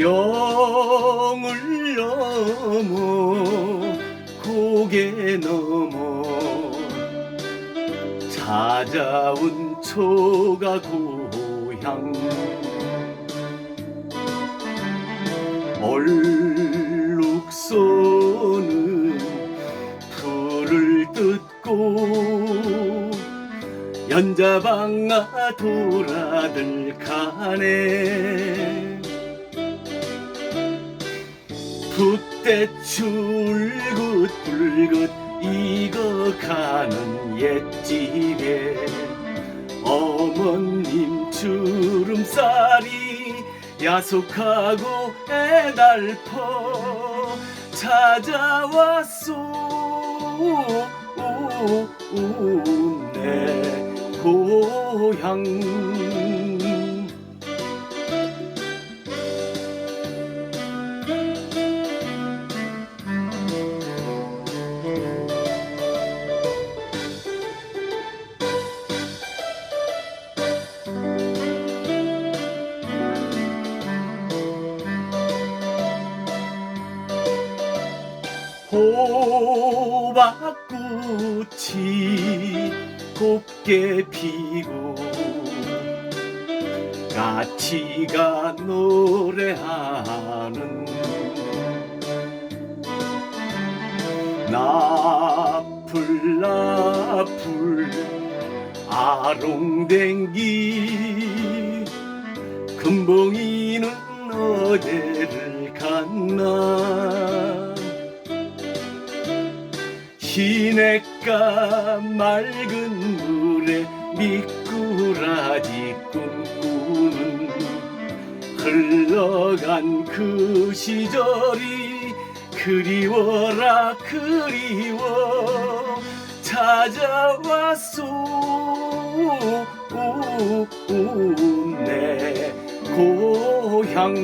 영을 넘어 고개 넘어 찾아온 초가 고향. 얼룩 쏘는 풀을 뜯고 연자방아 돌아들 가네. 붓대 출 긋불긋 익어가는 옛집에 어머님 주름살이 야속하고 애달퍼 찾아왔소. 내 고향 호박꽃이 곱게 피고 가치가 노래하는 나풀 나풀 아롱댕기 금봉이는 어디를 갔나 시냇가 맑은 물에 미꾸라지 꿈꾸는 흘러간 그 시절이 그리워라 그리워. 찾아왔소. 내 고향